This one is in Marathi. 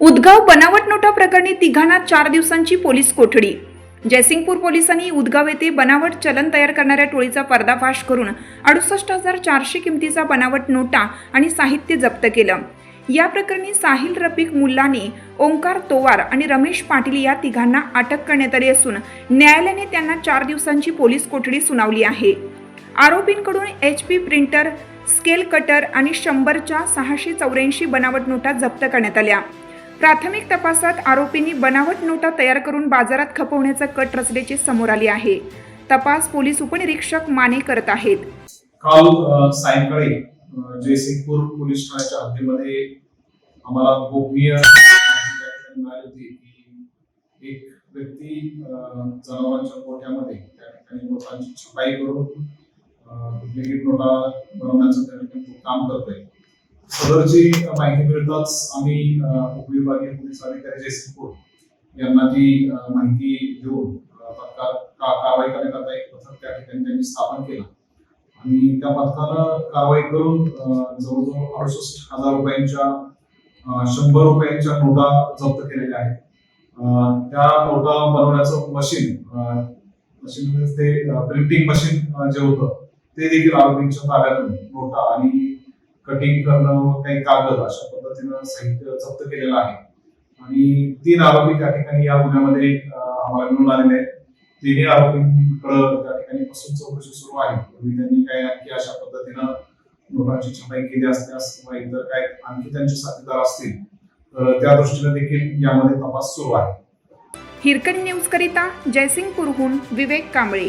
उदगाव बनावट नोटा प्रकरणी तिघांना चार दिवसांची पोलीस कोठडी. जयसिंगपूर पोलिसांनी उदगाव येथे बनावट चलन तयार करणाऱ्या टोळीचा पर्दाफाश करून अडुसष्ट हजार चारशे किमतीचा बनावट नोटा आणि साहित्य जप्त केलं. या प्रकरणी साहिल रफिक मुल्लानी ओंकार तोवार आणि रमेश पाटील या तिघांना अटक करण्यात आली असून न्यायालयाने त्यांना चार दिवसांची पोलीस कोठडी सुनावली आहे. आरोपींकडून H P printer scale cutter आणि शंभरच्या सहाशे चौऱ्याऐंशी बनावट नोटा जप्त करण्यात आल्या. प्राथमिक तपासात आरोपींनी बनावट नोटा तयार करून बाजारात खपवण्याचा कट रचल्याचे समोर आले आहे. तपास पोलीस उपनिरीक्षक माने करत आहेत. काल सायंकाळी जयसिंगपूर पोलीस ठाण्याच्या हद्दीमध्ये आम्हाला गोपनीय एक व्यक्ती जनावरांच्या गोठ्यामध्ये त्या ठिकाणी नोटांची छपाई करून डुप्लिकेट नोटा बनवण्याचं त्या ठिकाणी तो काम करतोय. सदरची माहिती मिळताच आम्ही उपविभागीय पोलीस अधिकारी जयसिंगपूर यांना ती माहिती देऊन तत्काळ का- कारवाई करण्याकरता एक पथक त्या ठिकाणी त्यांनी स्थापन केलं. आणि त्या पथकानं कारवाई करून जवळजवळ अडुसष्ट हजार रुपयांच्या शंभर रुपयांच्या नोटा जप्त केलेल्या आहेत. त्या नोटा बनवण्याचं मशीन मशीन ते प्रिंटिंग मशीन जे होतं ते देखील आरोपींच्या ताब्यातून नोटा आणि कटिंग करणं व काही कागद अशा पद्धतीनं साहित्य जप्त केलेलं आहे. आणि तीन आरोपी त्या ठिकाणी या गुन्ह्यामध्ये आम्हाला मिळून आलेले आहेत. तिन्ही आरोपींकडं त्या ठिकाणी पासून चौकशी सुरू आहे. पूर्वी त्यांनी काय आणखी अशा पद्धतीनं नोटांची छपाई केली असल्यास किंवा इतर काय आणखी त्यांचे साथीदार असतील तर त्या दृष्टीने देखील यामध्ये तपास सुरू आहे. हिरकणी न्यूजकरिता जयसिंगपूरहून विवेक कांबळे.